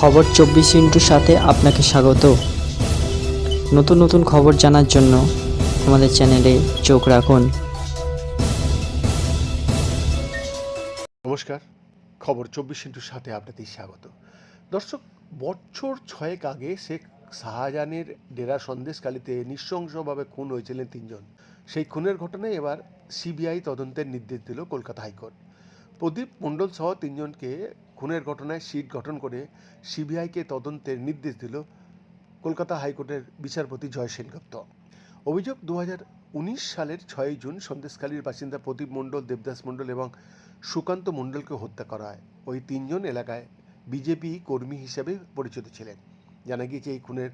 খবর চব্বিশ ইন্টুর সাথে আপনাকে স্বাগত। নতুন নতুন খবর জানার জন্য আমাদের চ্যানেলে চোখ রাখুন। নমস্কার, খবর চব্বিশ ইন্টুর সাথে আপনাদের স্বাগত। দর্শক, বছর ছয়েক আগে শেখ শাহজাহানের ডেরা সন্দেশকালীতে নৃশংসভাবে খুন হয়েছিলেন তিনজন। সেই খুনের ঘটনায় এবার সিবিআই তদন্তের নির্দেশ দিল কলকাতা হাইকোর্ট। প্রদীপ মণ্ডল সহ তিনজনকে খুনের ঘটনায় সিট গঠন করে সিবিআইকে তদন্তের নির্দেশ দিল কলকাতা হাইকোর্টের বিচারপতি জয় সেনগুপ্ত। অভিযোগ দু উনিশ সালের ছয়ই জুন সন্দেশখালীর বাসিন্দা প্রদীপ মণ্ডল, দেবদাস মণ্ডল এবং সুকান্ত মণ্ডলকে হত্যা করা হয়। ওই তিনজন এলাকায় বিজেপি কর্মী হিসেবে পরিচিত ছিলেন। জানা গিয়েছে, এই খুনের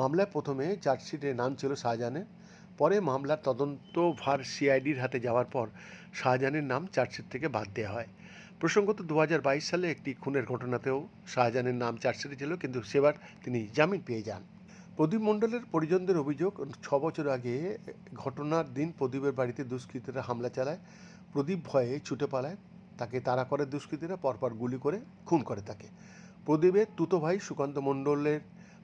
মামলায় প্রথমে চার্জশিটে নাম ছিল শাহজাহানের, পরে মামলার তদন্ত ভার সিআইডির হাতে যাওয়ার পর শাহজাহানের নাম চার্জশিট থেকে বাদ দেওয়া হয়। প্রসঙ্গত দু হাজার বাইশ সালে একটি খুনের ঘটনাতেও শাহজাহানের নাম চার্জশিটে ছিল কিন্তু সেবার তিনি জামিন পেয়ে যান। প্রদীপ মণ্ডলের পরিজনদের অভিযোগ, ছ বছর আগে ঘটনার দিন প্রদীপের বাড়িতে দুষ্কৃতীরা হামলা চালায়। প্রদীপ ভয়ে ছুটে পালায়। তাকে তাড়া করে দুষ্কৃতীরা পরপর গুলি করে খুন করে তাকে। প্রদীপের তুতো ভাই সুকান্ত মণ্ডলের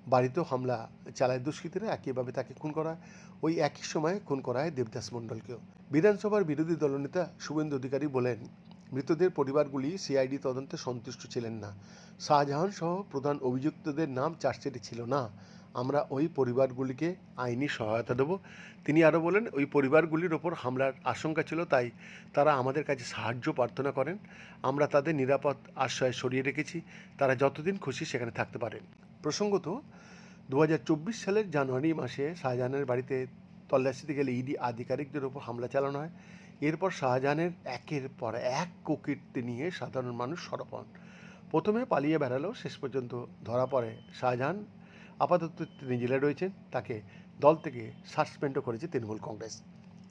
বাড়িতেও হামলা চালায় দুষ্কৃতীরা। একইভাবে তাকে খুন করা হয়। ওই একই সময়ে খুন করায় দেবদাস মণ্ডলকেও। বিধানসভার বিরোধী দলনেতা শুভেন্দু অধিকারী বলেন মৃতদের পরিবারগুলি সিআইডি তদন্তে সন্তুষ্ট ছিলেন না। শাহজাহান সহ প্রধান অভিযুক্তদের নাম চার্জশিটে ছিল না। আমরা ওই পরিবারগুলিকে আইনি সহায়তা দেব। তিনি আরও বলেন, ওই পরিবারগুলির ওপর হামলার আশঙ্কা ছিল, তাই তারা আমাদের কাছে সাহায্য প্রার্থনা করেন। আমরা তাদের নিরাপদ আশ্রয় সরিয়ে রেখেছি। তারা যতদিন খুশি সেখানে থাকতে পারেন। প্রসঙ্গত দু হাজার চব্বিশ সালের জানুয়ারি মাসে শাহজাহানের বাড়িতে তল্লাশিতে গেলে ইডি আধিকারিকদের ওপর হামলা চালানো হয়। এরপর শাহজাহানের একের পর এক কুকীর্তি নিয়ে সাধারণ মানুষ সরব হন। প্রথমে পালিয়ে বেড়ালেও শেষ পর্যন্ত ধরা পড়ে শাহজাহান। আপাতত তিনি জেলে রয়েছেন। তাকে দল থেকে সাসপেন্ডও করেছে তৃণমূল কংগ্রেস।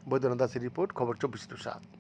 বৈদ্যনাথ দাসের রিপোর্ট, খবর চব্বিশ সাত।